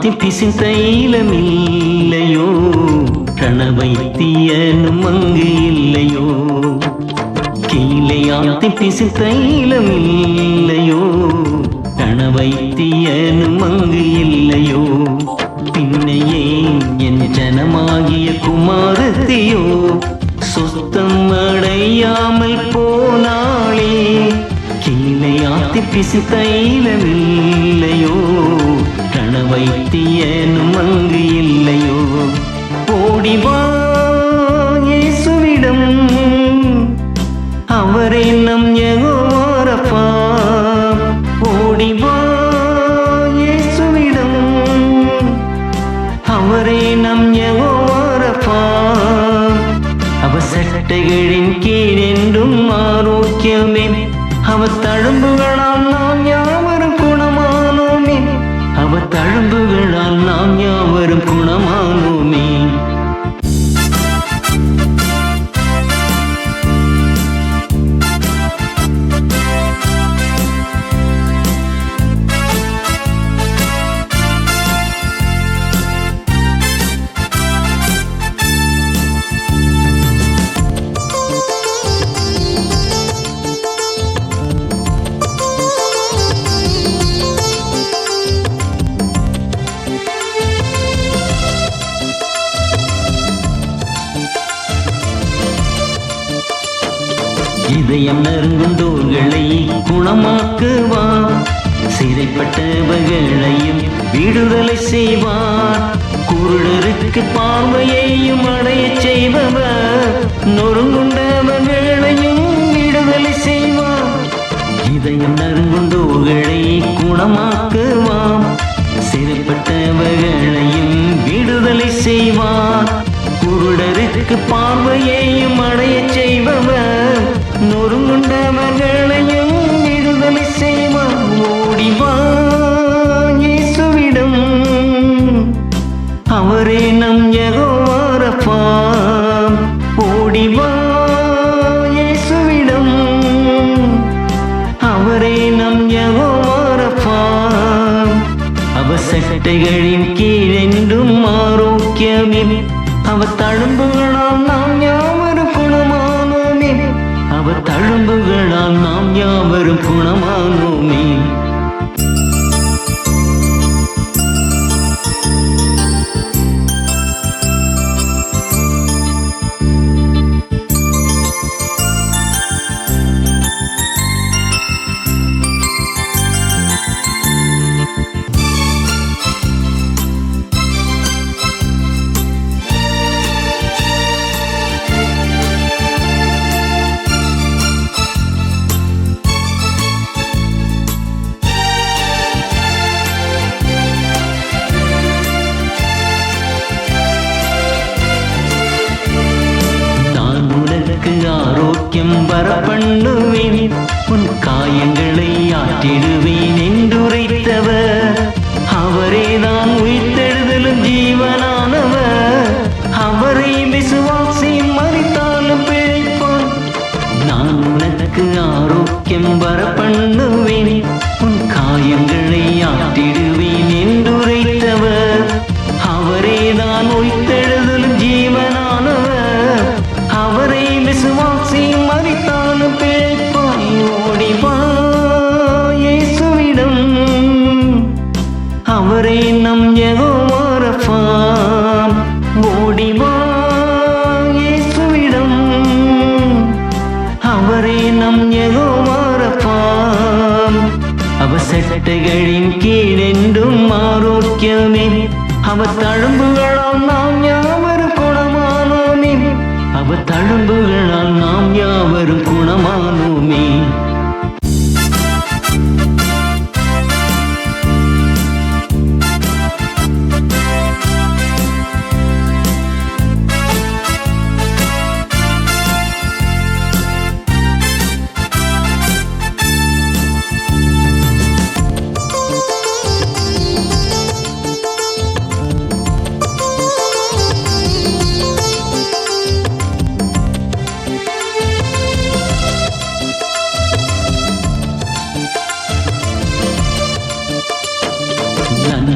திசித்த ஈழமில்லையோ கணவை தீயனும் அங்கு இல்லையோ? கீழையாத்தி பிசித்த ஈழமில்லையோ கணவை தீயனும் அங்கு இல்லையோ? பின்னையே என் ஜனமாகிய குமாரத்தையோ? சொத்தம் அடையாமல் போனாளே. கீழையாத்தி பிசித்த ஈழமில்லை அவரே நம் யகோவாரப்பா ஓடிவா இயேசுவிடம். அவரே நம் யகோவாரப்பா அவ சட்டைகளின் கீழ் என்றும் ஆரோக்கியமே. அவ தழும்புகளால் நாம் யாவரும் குணமானோமே. அவ தழும்புகளால் இதயம் நெருங்கும் தோள்களை குணமாக்குவார். சிறைப்பட்டவர்களையும் விடுதலை செய்வார். குருடருக்கு பார்வையையும் அடைய செய்பவர். நொறுங்குண்டவர்களையும் விடுதலை செய்வார். இதயம் நெருங்கும் தோள்களை குணமாக்குவார். ஓடிவா இயேசுவிடம் அவரே நம் யகோவாரப்பா அவ சட்டைகளின் கீழென்றும் ஆரோக்கியமே அவ தழும்புகளால் நாம் யாவரும் குணமானோமே அவ தழும்புகளால் நாம் யாவரும் அவ சட்டைகளின் கீழென்றும் ஆரோக்கியமே அவ தழும்புகளால் நாம் யாவரும் குணமானோமே அவ தழும்புகளால் நாம் யாவரும்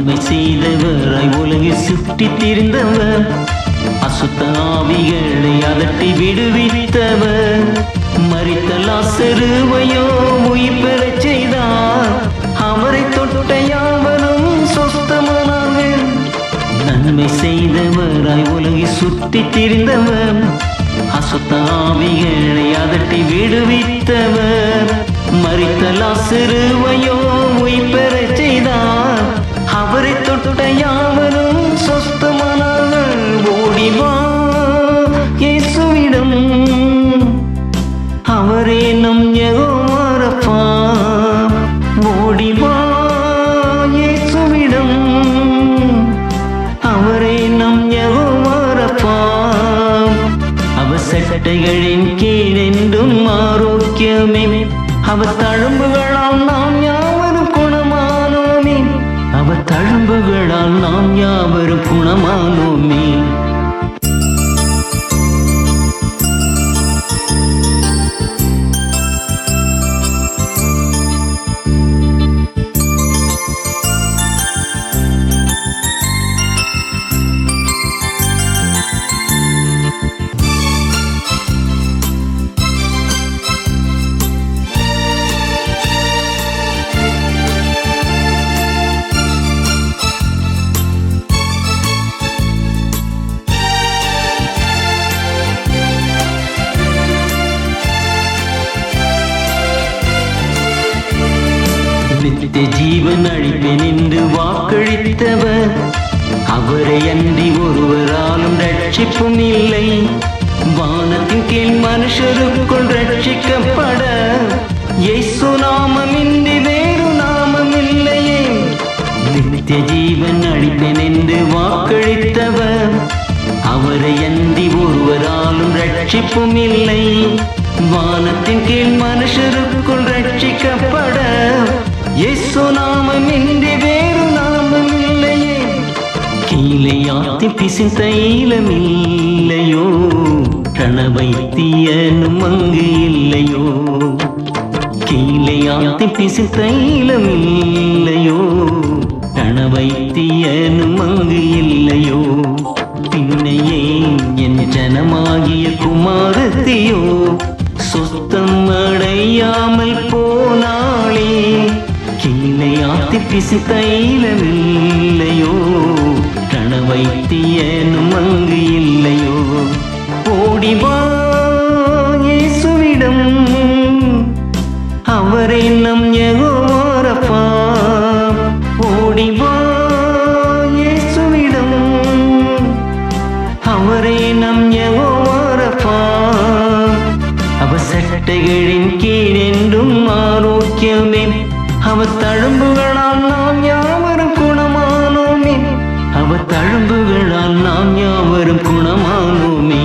நன்மை செய்தவராய் உலகை சுற்றி திரிந்தவர். அசுத்த ஆவிகளை அதட்டி விடுவித்தவர். மறித்த லாசருவையோ உயிர்பெறச் செய்தார். அவரை தொட்ட யாவரும் சொஸ்தமானார்கள் நன்மை செய்தவராய் உலகை சுற்றி திரிந்தவர். அசுத்த ஆவிகளை அதட்டி விடுவித்தவர். மறித்த லாசருவையோ உயிர்பெறச் செய்தார். நம் யெகோவாரப்பா அவர் சட்டைகளின் கீழென்றும் ஆரோக்கியமே. அவ தழும்புகளால் நாம் யாவரும் குணமானோமே. அவ தழும்புகளால் நாம் யாவரும் குணமானோமே. ஜீவன் அழிப்பேன் என்று வாக்களித்தவர். அவரை அன்றி ஒருவராலும் ரட்சிப்பும் இல்லை. வானத்தின் கீழ் மனுஷருக்குள் ரட்சிக்கப்பட. இயேசு நாமமின்றி வேறு நாமம் இல்லையே நித்திய ஜீவன் அழிப்பேன் என்று வாக்களித்தவர். அவரை அன்றி ஒருவராலும் ரட்சிப்பும் இல்லை. வானத்தின் கீழ் மனுஷருக்குள் ரட்சிக்கப்பட. கீழையாத்தி பிசின் தைலம் இல்லையோ? ரணவைத்தியனும் அங்கு இல்லையோ? கீழையாத்தி பிசின் தைலம் இல்லையோ? ரணவைத்தியனும் அங்கு இல்லையோ? பின்னையே என் ஜனமாகிய குமாரத்தையோ சொத்தம் அடையாமல் போனாளே. கீழையாத்தி பிசி தைலமில்லையோ ரணவைத்தியனும் அங்கு இல்லையோ? ஓடிவா இயேசுவிடம். அவரை நம் எகோரப்பா ஓடிவா இயேசுவிடம். அவரே நம் எகோரப்பா அவர் சட்டைகளின் கீழென்றும் ஆரோக்கியமே. அவ தழும்புகளால் நாம் யாரும் அழும்புகளால் நாம் யாவரும் குணமானோமே